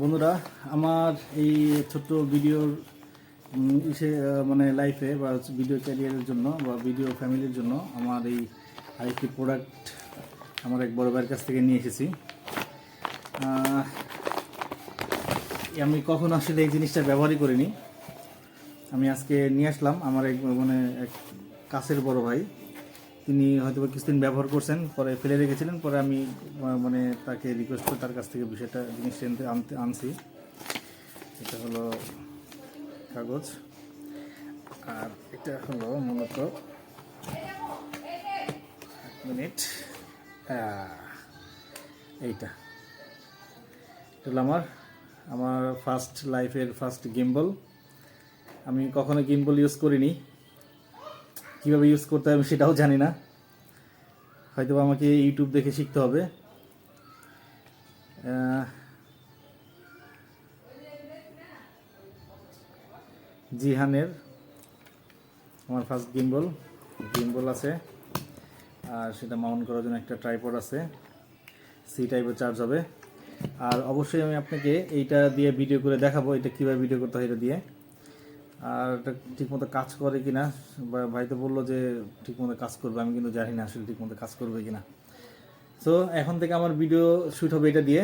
বন্ধুরা, আমার এই ছোট্ট ভিডিওর ইসে মানে লাইফে বা ভিডিও ক্যারিয়ারের জন্য বা ভিডিও ফ্যামিলির জন্য আমার এই আরেকটি প্রোডাক্ট আমার এক বড় ভাইয়ের কাছ থেকে নিয়ে এসেছি। আমি কখন আসলে এই জিনিসটা ব্যবহারই করিনি। আমি আজকে নিয়ে আসলাম আমার এক মানে এক কাছের বড় ভাই। তিনি হয়তো কিছুদিন ব্যবহার করছেন, পরে ফেলে রেখেছিলেন, পরে আমি মানে তাকে রিকোয়েস্ট করে তার কাছ থেকে বিষয়টা, জিনিসটা আনতে আনছি। এটা হলো কাগজ। আর এটা হলো মূলত এক মিনিট। এইটা। এটা হলো আমার আমার ফার্স্ট লাইফের ফার্স্ট গিম্বল আমি কখনো গিম্বল ইউজ করিনি। কীভাবে ইউজ করতে হবে সেটাও জানি না। হয়তো আমাকে ইউটিউব দেখে শিখতে হবে। জিহানের আমার ফার্স্ট গিম্বল গিম্বল আছে। আর সেটা মাউন্ট করার জন্য একটা ট্রাইপড আছে। সি টাইপের চার্জ হবে। আর অবশ্যই আমি আপনাকে এইটা দিয়ে ভিডিও করে দেখাবো, এটা কীভাবে ভিডিও করতে হয় এটা দিয়ে। আর এটা ঠিকমতো কাজ করে কিনা, বা ভাই তো বলল যে ঠিকমতো কাজ করবে, আমি কিন্তু জানি না আসলে ঠিকমতো কাজ করবে কি না সো এখন থেকে আমার ভিডিও শ্যুট হবে এটা দিয়ে।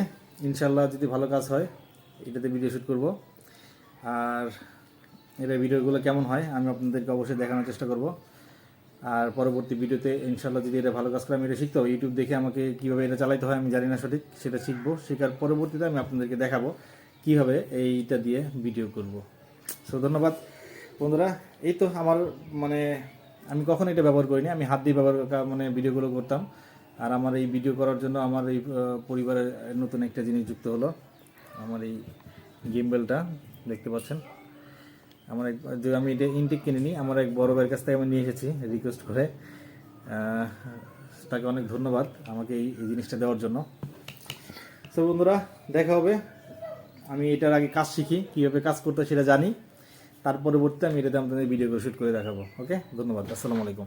ইনশাল্লাহ যদি ভালো কাজ হয়, এটাতে ভিডিও শ্যুট করব। আর এটা ভিডিওগুলো কেমন হয়, আমি আপনাদেরকে অবশ্যই দেখানোর চেষ্টা করব। আর পরবর্তী ভিডিওতে ইনশাল্লাহ যদি এটা ভালো কাজ করে, আমি এটা শিখতে হবে। ইউটিউব দেখে আমাকে কীভাবে এটা চালাইতে হয়, আমি জানি না সঠিক, সেটা শিখব। শেখার পরবর্তীতে আমি আপনাদেরকে দেখাবো কীভাবে এইটা দিয়ে ভিডিও করব। সো ধন্যবাদ। বন্ধুরা, এই তো আমার মানে আমি কখনো এটা ব্যবহার করিনি, আমি হাত দিয়ে ব্যবহার মানে ভিডিওগুলো করতাম। আর আমার এই ভিডিও করার জন্য আমার এই পরিবারের নতুন একটা জিনিস যুক্ত হলো। আমার এই গিম্বেলটা দেখতে পাচ্ছেন। আমার এক আমি এটা ইনটেক কিনে নিই, আমার এক বড় ভাইয়ের কাছ থেকে আমি নিয়ে এসেছি রিকোয়েস্ট করে। তাকে অনেক ধন্যবাদ আমাকে এই এই জিনিসটা দেওয়ার জন্য। তো বন্ধুরা, দেখা হবে। আমি এটার আগে কাজ শিখি, কীভাবে কাজ করতে সেটা জানি। তার পরবর্তী আমি এটাতে আপনাদের ভিডিও শ্যুট করে দেখাবো। ওকে ধন্যবাদ। আসসালামু আলাইকুম।